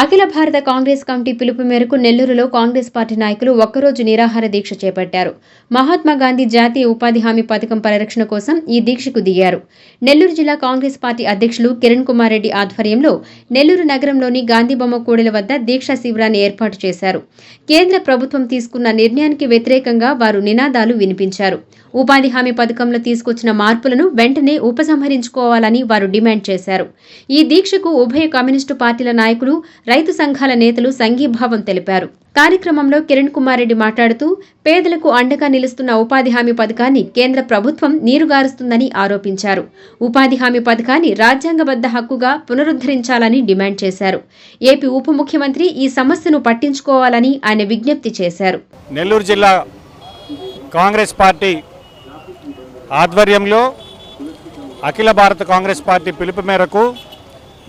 అఖిల భారత కాంగ్రెస్ కమిటీ పిలుపు మేరకు నెల్లూరులో కాంగ్రెస్ పార్టీ నాయకులు ఒక్కరోజు నిరాహార దీక్ష చేపట్టారు. మహాత్మా గాంధీ జాతీయ ఉపాధి హామీ పథకం పరిరక్షణ కోసం ఈ దీక్షకు దిగారు. నెల్లూరు జిల్లా కాంగ్రెస్ పార్టీ అధ్యక్షులు కిరణ్ కుమార్ రెడ్డి ఆధ్వర్యంలో నెల్లూరు నగరంలోని గాంధీ బొమ్మ కూడలి వద్ద దీక్షా శిబిరాన్ని ఏర్పాటు చేశారు. కేంద్ర ప్రభుత్వం తీసుకున్న నిర్ణయానికి వ్యతిరేకంగా వారు నినాదాలు వినిపించారు. ఉపాధి హామీ పథకంలో తీసుకొచ్చిన మార్పులను వెంటనే ఉపసంహరించుకోవాలని వారు డిమాండ్ చేశారు. ఈ దీక్షకు ఉభయ కమ్యూనిస్టు పార్టీల నాయకులు రైతు సంఘాల నేతలు సంఘీభావం తెలిపారు. కార్యక్రమంలో కిరణ్ కుమార్ రెడ్డి మాట్లాడుతూ పేదలకు అండగా నిలుస్తున్న ఉపాధి హామీ పథకాన్ని కేంద్ర ప్రభుత్వం నీరుగారుస్తుందని ఆరోపించారు. ఉపాధి హామీ పథకాన్ని రాజ్యాంగబద్ధ హక్కుగా పునరుద్ధరించాలని డిమాండ్ చేశారు. ఏపీ ఉప ముఖ్యమంత్రి ఈ సమస్యను పట్టించుకోవాలని ఆయన విజ్ఞప్తి చేశారు. నెల్లూరు జిల్లా కాంగ్రెస్ పార్టీ ఆధ్వర్యంలో అఖిల భారత కాంగ్రెస్ పార్టీ పిలుపు మేరకు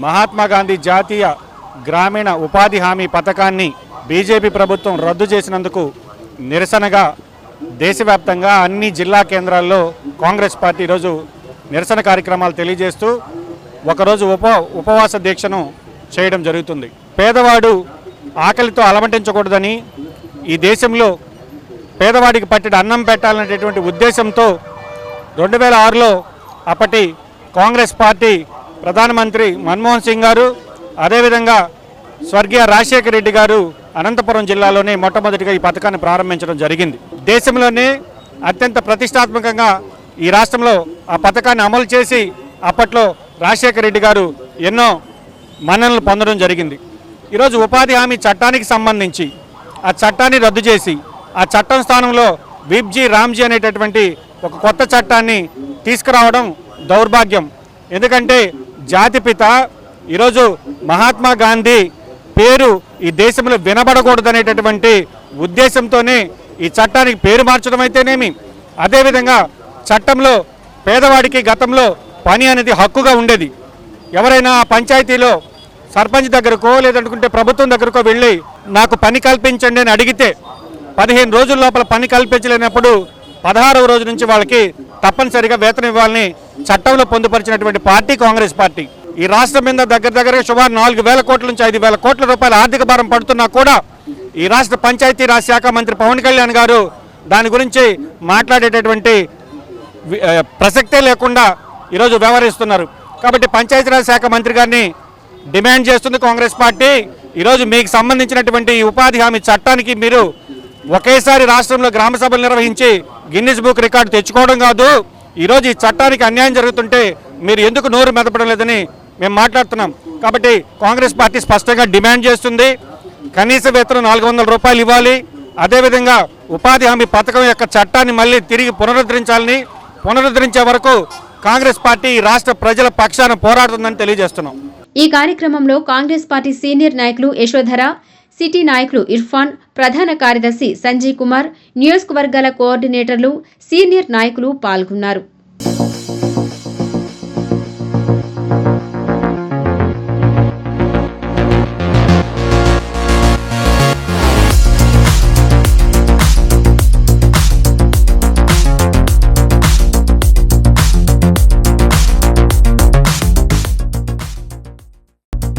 మహాత్మా గాంధీ జాతీయ గ్రామీణ ఉపాధి హామీ పథకాన్ని బీజేపీ ప్రభుత్వం రద్దు చేసినందుకు నిరసనగా దేశవ్యాప్తంగా అన్ని జిల్లా కేంద్రాల్లో కాంగ్రెస్ పార్టీ ఈరోజు నిరసన కార్యక్రమాలు తెలియజేస్తూ ఒకరోజు ఉప ఉపవాస దీక్షను చేయడం జరుగుతుంది. పేదవాడు ఆకలితో అలమటించకూడదని ఈ దేశంలో పేదవాడికి పట్టిన అన్నం పెట్టాలనేటటువంటి ఉద్దేశంతో రెండు వేల ఆరులో అప్పటి కాంగ్రెస్ పార్టీ ప్రధానమంత్రి మన్మోహన్ సింగ్ గారు అదేవిధంగా స్వర్గీయ రాజశేఖర రెడ్డి గారు అనంతపురం జిల్లాలోనే మొట్టమొదటిగా ఈ పథకాన్ని ప్రారంభించడం జరిగింది. దేశంలోనే అత్యంత ప్రతిష్టాత్మకంగా ఈ రాష్ట్రంలో ఆ పథకాన్ని అమలు చేసి అప్పట్లో రాజశేఖర రెడ్డి గారు ఎన్నో మన్ననలు పొందడం జరిగింది. ఈరోజు ఉపాధి హామీ చట్టానికి సంబంధించి ఆ చట్టాన్ని రద్దు చేసి ఆ చట్టం స్థానంలో విబ్జీ రామ్జీ అనేటటువంటి ఒక కొత్త చట్టాన్ని తీసుకురావడం దౌర్భాగ్యం. ఎందుకంటే జాతిపిత ఈరోజు మహాత్మా గాంధీ పేరు ఈ దేశంలో వినబడకూడదనేటటువంటి ఉద్దేశంతోనే ఈ చట్టానికి పేరు మార్చడం అయితేనేమి? అదేవిధంగా చట్టంలో పేదవాడికి గతంలో పని అనేది హక్కుగా ఉండేది. ఎవరైనా ఆ పంచాయతీలో సర్పంచ్ దగ్గరకో లేదనుకుంటే ప్రభుత్వం దగ్గరకో వెళ్ళి నాకు పని కల్పించండి అని అడిగితే పదిహేను రోజుల లోపల పని కల్పించలేనప్పుడు పదహారవ రోజు నుంచి వాళ్ళకి తప్పనిసరిగా వేతనం ఇవ్వాలని చట్టంలో పొందుపరిచినటువంటి పార్టీ కాంగ్రెస్ పార్టీ. ఈ రాష్ట్రం మీద దగ్గర దగ్గర సుమారు నాలుగు వేల కోట్ల నుంచి ఐదు వేల కోట్ల రూపాయల ఆర్థిక భారం పడుతున్నా కూడా ఈ రాష్ట్ర పంచాయతీరాజ్ శాఖ మంత్రి పవన్ కళ్యాణ్ గారు దాని గురించి మాట్లాడేటటువంటి ప్రసక్తే లేకుండా ఈరోజు వ్యవహరిస్తున్నారు. కాబట్టి పంచాయతీరాజ్ శాఖ మంత్రి గారిని డిమాండ్ చేస్తుంది కాంగ్రెస్ పార్టీ. ఈరోజు మీకు సంబంధించినటువంటి ఈ ఉపాధి హామీ చట్టానికి మీరు ఒకేసారి రాష్ట్రంలో గ్రామ సభలు నిర్వహించి గిన్నిస్ బుక్ రికార్డు తెచ్చుకోవడం కాదు. ఈరోజు ఈ చట్టానికి అన్యాయం జరుగుతుంటే మీరు ఎందుకు నోరు మెదపడం లేదని మేము మాట్లాడుతున్నాం. కాబట్టి కాంగ్రెస్ పార్టీ స్పష్టంగా డిమాండ్ చేస్తుంది. కనీస వేతనం నాలుగు వందల రూపాయలు ఇవ్వాలి. అదేవిధంగా ఉపాధి హామీ పథకం యొక్క చట్టాన్ని మళ్ళీ తిరిగి పునరుద్ధరించాలని పునరుద్ధరించే వరకు కాంగ్రెస్ పార్టీ రాష్ట్ర ప్రజల పక్షాన పోరాడుతుందని తెలియజేస్తున్నాం. ఈ కార్యక్రమంలో కాంగ్రెస్ పార్టీ సీనియర్ నాయకులు యశోధర సిటీ నాయకులు ఇర్ఫాన్ ప్రధాన కార్యదర్శి సంజయ్ కుమార్ నియోజకవర్గాల కోఆర్డినేటర్లు సీనియర్ నాయకులు పాల్గొన్నారు.